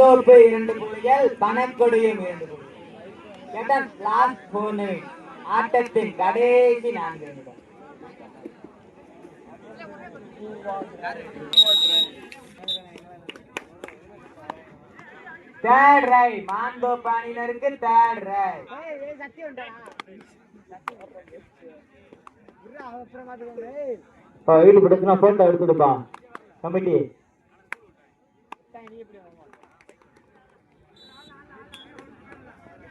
தோப்பு இரண்டு புள்ளிகள் பணக்கொடியும் இரண்டு புள்ளிகள். லாஸ்ட் போனு ஆட்டத்தின் கடைசி நான்கு நிமிடம். தேர்ட் ரை மாந்தோப்பு அணியினருக்கு தேர்ட் ரை ஈடுபடுத்தினா போட்டோ எடுத்துடுப்பா. கமிட்டி.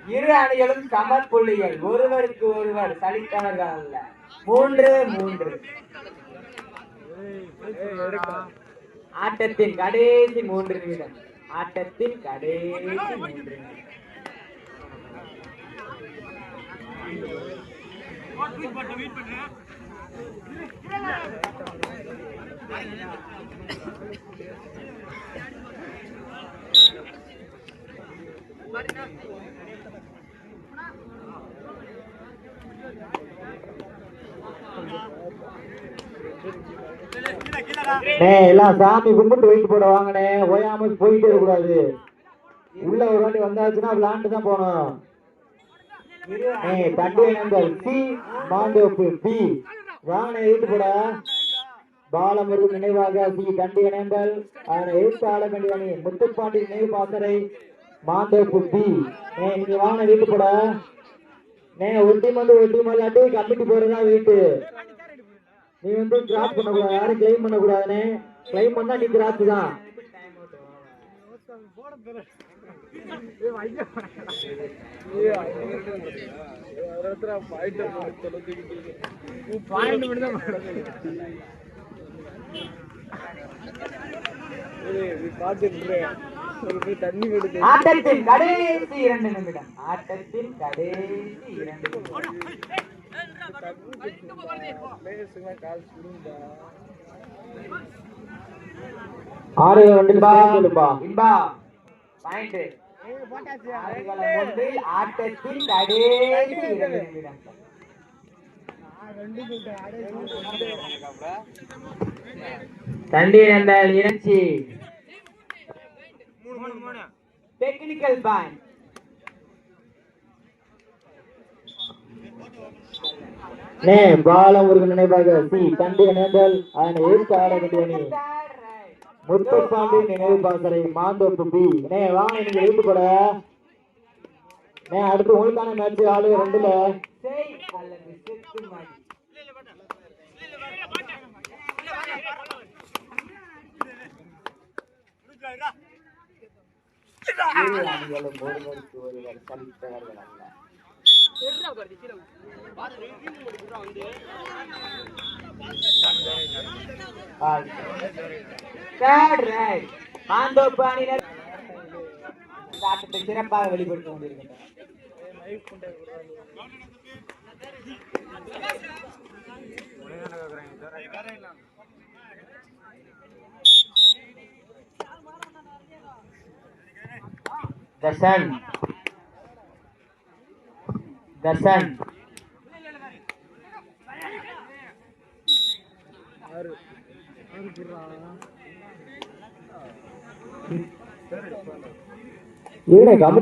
இரு அணிகளும் சம புள்ளிகள். ஒருவருக்கு ஒருவர் சலித்தவர்கள் அல்ல. மூன்று மூன்று. ஆட்டத்தின் கடைசி மூன்று நிமிடம். ஆட்டத்தின் கடைசி மூன்று எல்லாம் சாமி கும்பிட்டு வெயிட் போட வாங்கண்ணே. ஓயாம போயிட்டே கூடாது உள்ள ஒரு வாட்டி வந்தாச்சுன்னா விளாண்டு தான் போகணும். ஏய் தண்டு இனங்கள் சி மாண்டோப்பு பி. வாங்கண்ணே போட. பாலமுருகன் நினைவாக சி கண்டி இணைந்தல் அதனை எழுத்து ஆளக்கண்டி அணி முத்துப்பாண்டி நினைவு பாசறை மாந்தோப்பு பி. ஏ நீங்க வாங்க வீட்டு போட. நே ஒரு டீம் வந்து ஒரு டீம் விளையாட்டு கமிட்டி போறதா வீட்டு நீ வந்து கிராஸ் பண்ணக்கூடாது. யாரும் கிளைம் பண்ணக்கூடாதுன்னு கிளைம் பண்ணா நீ கிராஸ் தான். ஆட்டத்தின் கடைசி இரண்டு நிமிடம். ஆட்டத்தின் கடைசி இரண்டு நிமிடம். ஆறு இன்பா. இன்பா. பாயிண்ட் ஆட்டத்தின் கடைசி தண்டி நந்தால் இறைச்சி. டெக்னிக்கல் பாயிண்ட் நே பாலம் ஒரு நினைவாக சி தந்தை நேந்தல் அதனை எழுத்து ஆட வேண்டிய முத்துப்பாண்டி நினைவு பாசறை மாந்தோப்பு பி. நே வாங்க நீங்க எழுத்து கூட நே அடுத்து உங்களுக்கான மேட்ச் ஆளு ரெண்டுல. இரு அணிகளும் ஒருவருக்கு ஒருவர் சலித்தவர்கள் அல்ல. மாந்தோப்பு அணியினர் இந்த ஆட்டத்தை சிறப்பாக வெளிப்படுத்திக் கொண்டிருக்கின்றனர்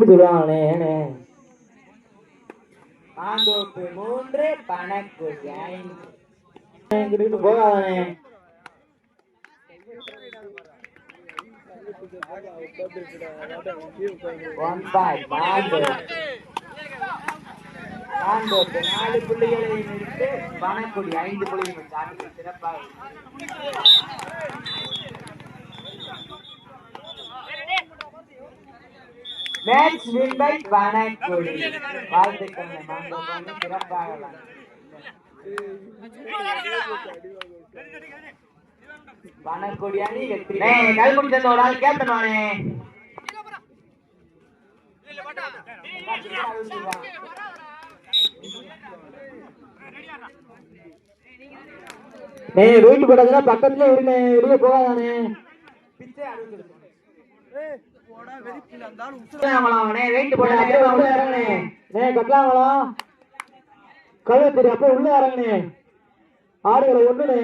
சொல்லுவாங்களே ஏனே? மூன்று எங்கிட்டு போகாதானே ஒன் பாய் மாந்தோ மாந்தோப்பு நாலு புள்ளிகளை நிறுத்து பணக்குடி ஐந்து புள்ளிகள் ஆட்டத்தில் சிறப்பாக மேட்ச் வின் பை பணக்குடி. வாழ்த்துக்கள் அணி சிறப்பாக. பணக்குடி அணி வெற்றி கல்குடி தந்த ஒரு ஆள் கேப்டன் ஏய் ரோட்டு போடாதடா பக்கத்துல இருங்க. வெளிய போகாதானே. வெயிட் போட அப்படியே உள்ள இறங்குனே. டேய் கட்டலாங்களா கழுவு தெரியும் அப்படியே உள்ள இறங்குனே. ஆடுகளை ஒண்ணுனே.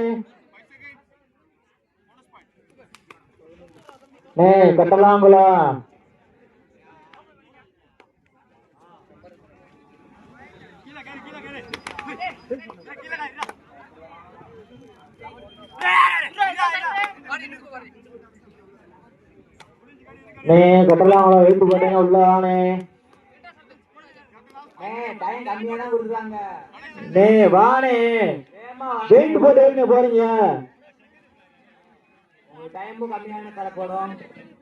கட்டலாங்களா நே கட்டலாம் வெயிட் போட்டீங்க உள்ள வானே டைம் கம்மியா தான் கொடுக்குறாங்க நே வானே வெயிட் போட்டு போறீங்க? டைமும் கம்மியான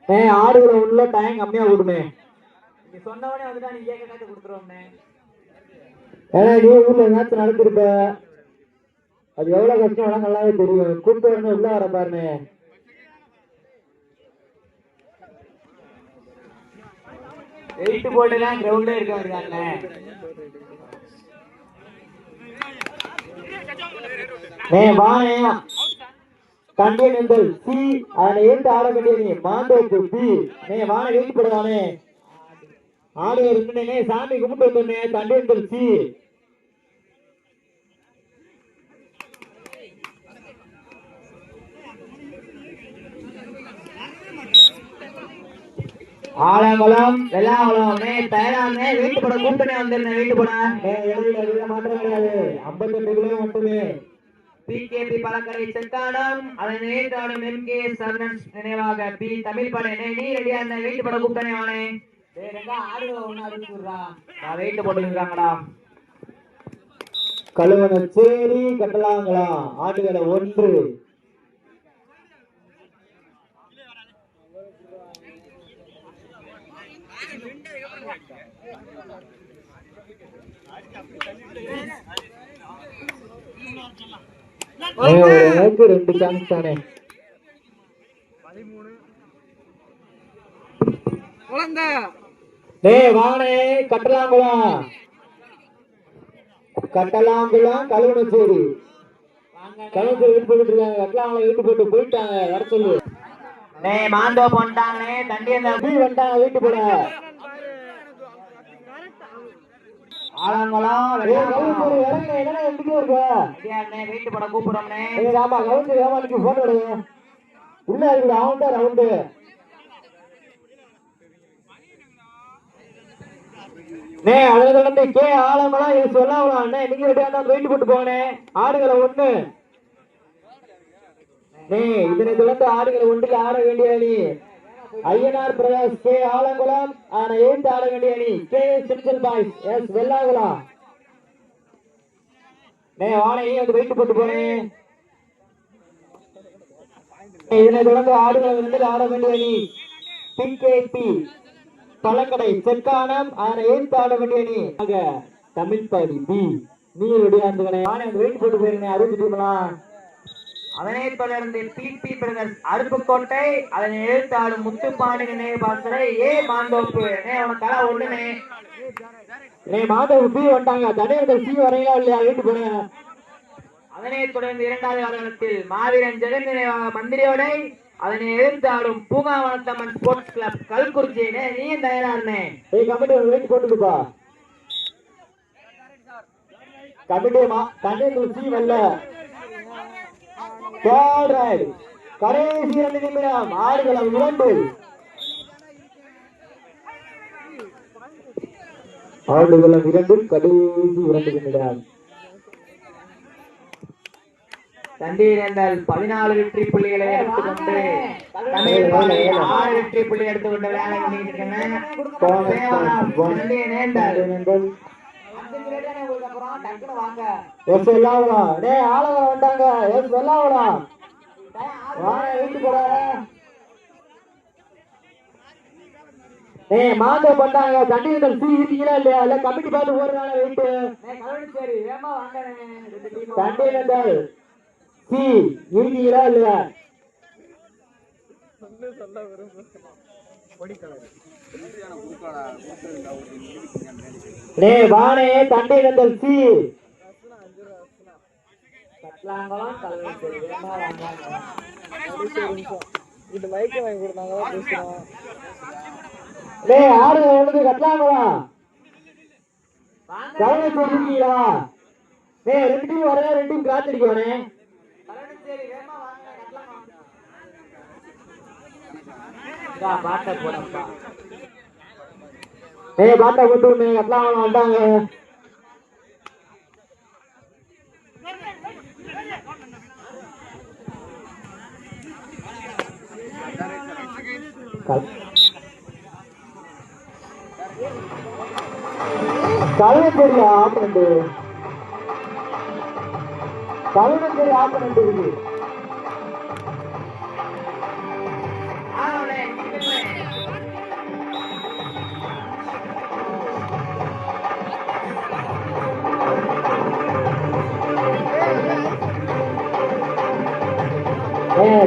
நே ஆடுகளை உள்ள டைம் கம்மியா விடுமே நீங்க சொன்ன உடனே வந்துட்டா நீங்க கேட்க கேட்டு கொடுத்துருவோம்னே. ஏன்னா நீ ஊர்ல நேரத்து நடத்திருப்ப அது எவ்வளவு கஷ்டம் நல்லாவே தெரியும். கூப்பிட்டு உள்ள வர பாருனே வெயிட் போட்டு தான் கிரவுண்டே இருக்க வருவாங்க நே வானே கண்டியனந்தல் சி அதனை ஏற்று ஆட வேண்டிய நீ. மாந்தோப்பு பி. நே வான வெயிட் போடுவானே ஆடு இருக்குனே சாமி கும்பிட்டு வந்தோடனே கண்டியனந்தல் சி. ஆலங்குளம் வெள்ளாங்குளம் நே வீட்டு போட கூப்பிட்டு வந்துருந்தேன் வீட்டு போட மாற்றம் கிடையாது. ஐம்பத்தெட்டு கிலோ மட்டுமே. பிகேபி பழக்கரை செக்காடம் அதன் நேர்த்தாடும் எம்கே சரணன் நினைவாக. பி தமிழ் படை நே நீ ரெடியா இருந்த வீட்டு போட கூப்பிட்டனே அவனே ஆடுகளை ஒண்ணு வெயிட் போட்டுருக்காங்கடா கழுவன சேரி கட்டலாங்களாம் ஆட்டுகளை ஒன்று. எனக்கு ரெண்டு சான்ஸ் தானே. டேய் வாங்கனே கட்டலாங்குளம் கட்டலாங்குளம் கழுவனச்சேரி கழுவச்சேரி வீட்டு போட்டு இருக்காங்க. கட்டலாங்குளம் வீட்டு போட்டு போயிட்டாங்க. வர சொல்லு. நே மாந்தோ போட்டாங்கனே தண்டி அந்த வந்துட்டாங்க வீட்டு போட ஆலங்குளம் ஏய், கழுவச்சேரி இறங்க என்னடா எங்கிட்டே இருக்க ரெடியா இருந்தேன் வீட்டு போட கூப்பிடுறோம்னே. ஆமா ஏமாளிக்கு போன் எடுங்க. உள்ள இருக்குது அவன் தான் ரவுண்டு நே அதுல தொடர்ந்து கே ஆலமலாம் எஸ் சொல்லாமலாம் அண்ணே நீங்க ரெடியா வெயிட் போட்டு போங்கண்ணே ஆடுகளை ஒண்ணு. நே இதனை தொடர்ந்து ஆடுகளை ஒன்றில் ஆட வேண்டிய ஐயனார் பிரகாஷ் கே ஆலங்குளம். ஆனா எழுந்து ஆட வேண்டிய அணி கே சிம்சல் பாய்ஸ் எஸ் வெள்ளாங்குளம். நே வாழையை வந்து வெயிட் போட்டு போனேன் இதனை தொடர்ந்து ஆடுகளை வந்து ஆட வேண்டிய அணி பிகேபி பழக்கடை செக்கானம். ஆனா எழுந்து ஆட வேண்டிய அணி ஆக தமிழ் பாடி பி. நீ ரெடியா வாழை வாணி அந்த வெயிட் போட்டு போயிருந்தேன். அறுபத்தி டீம்லாம் அதனை தொடர்ந்து பிபி பிரதர்ஸ் அருப்புக்கோட்டை அதனை எழுத்தாடும் முத்துப்பாண்டி நினைவு பாசறை ஏ மாந்தோப்பு நே உனக்கு கலை ஒண்ணுனே நே மாதவ் பி வந்துட்டாங்க தனியார்கள் சி வரையில இல்லையா? வீட்டு போனேன் அதனை தொடர்ந்து இரண்டாவது வாகனத்தில் மாவீரன் ஜெகன் நினைவாக மந்திரியோடை அதனை எழுத்தாடும் பூங்காவனத்தம்மன் ஸ்போர்ட்ஸ் கிளப் கல்குறிச்சி நே தயாரா இருந்தே. ஏய் கமிட்டி வெயிட் போட்டுடுப்பா கமிட்டி மா தனியார்கள் சி வரல தேர்ட் ரைட் கடைசி இரண்டு நிமிடம் ஆடுகளம் இரண்டு. ஆடுகளம் இரண்டில் கடைசி இரண்டு நிமிடம். தண்டீரங்கள் பதினாலு வெற்றி புள்ளிகளை எடுத்துக்கொண்டு தமிழ் ஆறு வெற்றி புள்ளி எடுத்துக்கொண்டு இருக்கேன் எஸ் டேய் ஆளுங்க வந்தாங்க. எஸ் எல்லாவலாம் வாங்க ஏய் மாந்த பண்ணாங்க தண்ணீர்கள் சீ இருக்கீங்களா இல்லையா? இல்ல கமிட்டி பார்த்து ஓடுறாங்க வெயிட்டு சரி வாங்க இருக்கீங்களா இல்லையா? டேய் வானே தண்ணீர்கள் சி. கட்லாங்கலாம் கல்வி வேமா வாங்க டேய் ஆடுங்க ஒண்ணுக்கு கட்டலாங்களா? கவனம் சொல்லிருக்கீங்களா டேய் ரெண்டு டீம் வரல ரெண்டு டீம் கிராஸ் அடிக்குவானே. பாட்ட ఏ బాట కొట్టు ఎట్లా ఉంటాం కలవకూరి ఆట అండి కలవకూరి ఆట అండి ఇది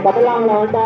ஏ தமிழ்நாடுல வந்தா